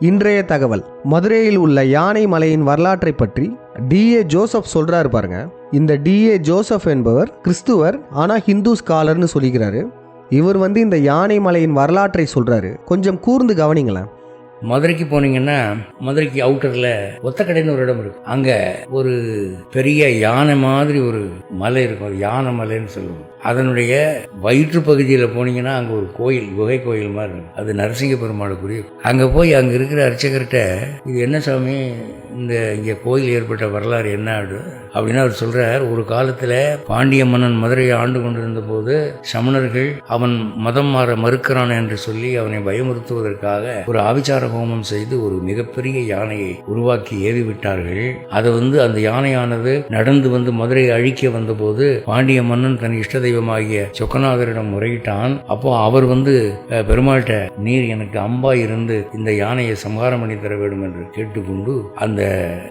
இன்றைய தகவல். மதுரையில் உள்ள யானை மலையின் வரலாற்றை பற்றி டிஏ ஜோசப் சொல்றாரு பாருங்க. இந்த டிஏ ஜோசப் என்பவர் கிறிஸ்துவர் ஆனா ஹிந்து ஸ்காலர்னு சொல்லிக்கிறாரு. இவர் வந்து இந்த யானை மலையின் வரலாற்றை சொல்றாரு. கொஞ்சம் கூர்ந்து கவனிங்களேன். மதுரைக்கு போனீங்கன்னா மதுரைக்கு அவுட்டரில் ஒத்தக்கடைன்னு ஒரு இடம் இருக்கு. அங்கே ஒரு பெரிய யானை மாதிரி ஒரு மலை இருக்கும். அது யானை மலைன்னு சொல்லுவோம். அதனுடைய வயிற்று பகுதியில் போனீங்கன்னா அங்கே ஒரு கோயில் குகை கோயில் மாதிரி இருக்கும். அது நரசிங்க பெருமாளுக்குரிய அங்கே போய் அங்கே இருக்கிற அர்ச்சகர்கிட்ட இது என்ன சாமி? இந்த இங்கே கோயில் ஏற்பட்ட வரலாறு என்ன ஆடு? அப்படின்னு அவர் சொல்கிறார் ஒரு காலத்தில் பாண்டிய மன்னன் மதுரையை ஆண்டு கொண்டிருந்த போது சமணர்கள் அவன் மதம் மாற மறுக்கிறான் என்று சொல்லி அவனை பயமுறுத்துவதற்காக ஒரு ஆவிச்சார ஹோமம் செய்து ஒரு மிகப்பெரிய யானையை உருவாக்கி ஏவி விட்டார்கள் அதை வந்து அந்த யானையானது நடந்து வந்து மதுரையை அழிக்க வந்தபோது பாண்டிய மன்னன் தன் இஷ்ட தெய்வமாகிய சொக்கநாதரிடம் முறையிட்டான். அப்போ அவர் வந்து பெருமாள்கிட்ட நீர் எனக்கு அம்பா இருந்து இந்த யானையை சம்ஹாரம் பண்ணி தர வேண்டும் என்று கேட்டுக்கொண்டு அந்த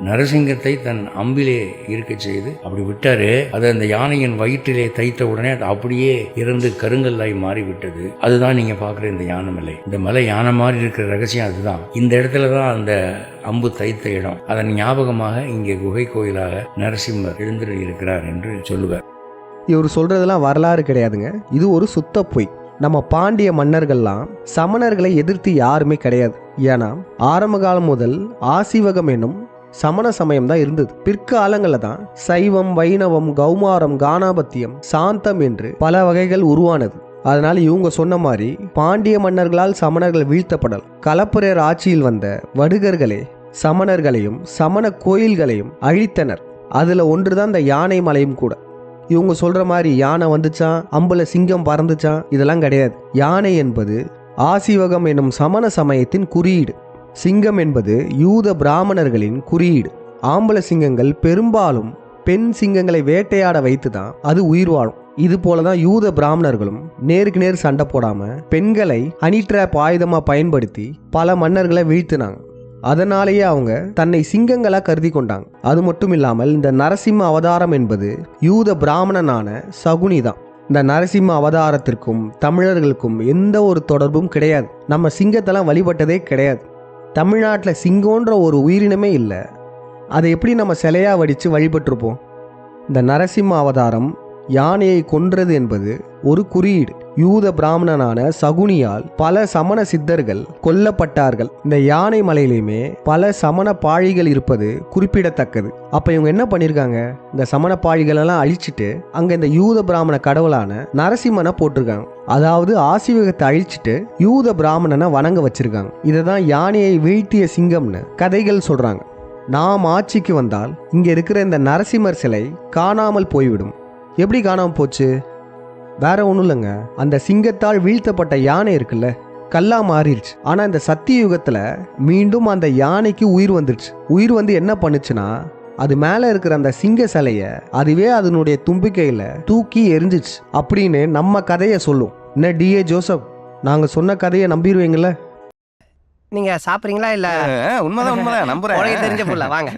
நரசிங்கத்தை தன் அம்பிலே இருக்க செய்து அப்படி விட்டாரு. அது அந்த யானையின் வயிற்றிலே தைத்த உடனே அது அப்படியே இறந்து கருங்கல்லாய் மாறிவிட்டது. அதுதான் நீங்க பார்க்குற இந்த யானை மலை. இந்த மலை யானை மாதிரி இருக்கிற ரகசியம் அதுதான். இந்த இடத்துல தான் அந்த அம்பு தைத்த இடம். அதன் ஞாபகமாக இங்கே குகை கோயிலாக நரசிம்மர் எழுந்திரு இருக்கிறார் என்று சொல்லுவார். இவர் சொல்றதெல்லாம் வரலாறு கிடையாதுங்க. இது ஒரு சுத்த பொய். நம்ம பாண்டிய மன்னர்கள்லாம் சமணர்களை எதிர்த்து யாருமே கிடையாது. ஏன்னா ஆரம்ப காலம் முதல் ஆசிவகம் என்னும் சமண சமயம் தான் இருந்தது. பிற்காலங்களில் தான் சைவம் வைணவம் கௌமாரம் கானாபத்தியம் சாந்தம் என்று பல வகைகள் உருவானது. அதனால் இவங்க சொன்ன மாதிரி பாண்டிய மன்னர்களால் சமணர்கள் வீழ்த்தப்படல். கலப்புரையர் ஆட்சியில் வந்த வடுகர்களே சமணர்களையும் சமண கோயில்களையும் அழித்தனர். அதில் ஒன்று தான் இந்த யானை மலையும் கூட. இவங்க சொல்கிற மாதிரி யானை வந்துச்சான் அம்புல சிங்கம் பறந்துச்சான் இதெல்லாம் கிடையாது. யானை என்பது ஆசிவகம் என்னும் சமண சமயத்தின் குறியீடு. சிங்கம் என்பது யூத பிராமணர்களின் குறியீடு. ஆம்பள சிங்கங்கள் பெரும்பாலும் பெண் சிங்கங்களை வேட்டையாட வைத்து தான் அது உயிர் வாழும். இது போல தான் யூத பிராமணர்களும் நேருக்கு நேர் சண்டை போடாம பெண்களை ஹனி ட்ராப் ஆயுதமா பயன்படுத்தி பல மன்னர்களை வீழ்த்தினாங்க. அதனாலேயே அவங்க தன்னை சிங்கங்களா கருதி கொண்டாங்க. அது மட்டும் இல்லாமல் இந்த நரசிம்ம அவதாரம் என்பது யூத பிராமணனான சகுனி தான் இந்த நரசிம்ம அவதாரத்திற்கும் தமிழர்களுக்கும் எந்த ஒரு தொடர்பும் கிடையாது. நம்ம சிங்கத்தெல்லாம் வழிபட்டதே கிடையாது. தமிழ்நாட்டில் சிங்கம்ன்ற ஒரு உயிரினமே இல்லை. அதை எப்படி நம்ம சிலையாக வடித்து வழிபட்டிருப்போம்? இந்த நரசிம்ம அவதாரம் யானையை கொன்றது என்பது ஒரு குறியீடு. யூத பிராமணனான சகுனியால் பல சமண சித்தர்கள் கொல்லப்பட்டார்கள். இந்த யானை மலையிலுமே பல சமண பாழிகள் இருப்பது குறிப்பிடத்தக்கது. அப்ப இவங்க என்ன பண்ணிருக்காங்க? இந்த சமண பாழிகள் எல்லாம் அழிச்சிட்டு அங்க இந்த யூத பிராமண கடவுளான நரசிம்மனை போட்டிருக்காங்க. அதாவது ஆசிவகத்தை அழிச்சிட்டு யூத பிராமணனை வணங்க வச்சிருக்காங்க. இதை தான் யானையை வீழ்த்திய சிங்கம்னு கதைகள் சொல்றாங்க. நாம் ஆட்சிக்கு வந்தால் இங்க இருக்கிற இந்த நரசிம்மர் சிலை காணாமல் போய்விடும். எப்படி காணாமல் போச்சு? வேற ஒன்றும் இல்லைங்க. அந்த சிங்கத்தால் வீழ்த்தப்பட்ட யானை இருக்குல்ல கல்லா மாறிடுச்சு. ஆனால் இந்த சத்திய யுகத்தில் மீண்டும் அந்த யானைக்கு உயிர் வந்துருச்சு உயிர் வந்து என்ன பண்ணுச்சுன்னா அது மேலே இருக்கிற அந்த சிங்க சிலையை அதுவே அதனுடைய தும்பிக்கையில் தூக்கி எரிஞ்சிச்சு அப்படின்னு நம்ம கதையை சொல்லும். என்ன டிஏ ஜோசப்? நாங்கள் சொன்ன கதையை நம்பிடுவீங்கள நீங்க சாப்பிடுறீங்களா இல்ல? உண்மைதான் உண்மைதான். நம்புறேன். தெரிஞ்ச புள்ள வாங்க.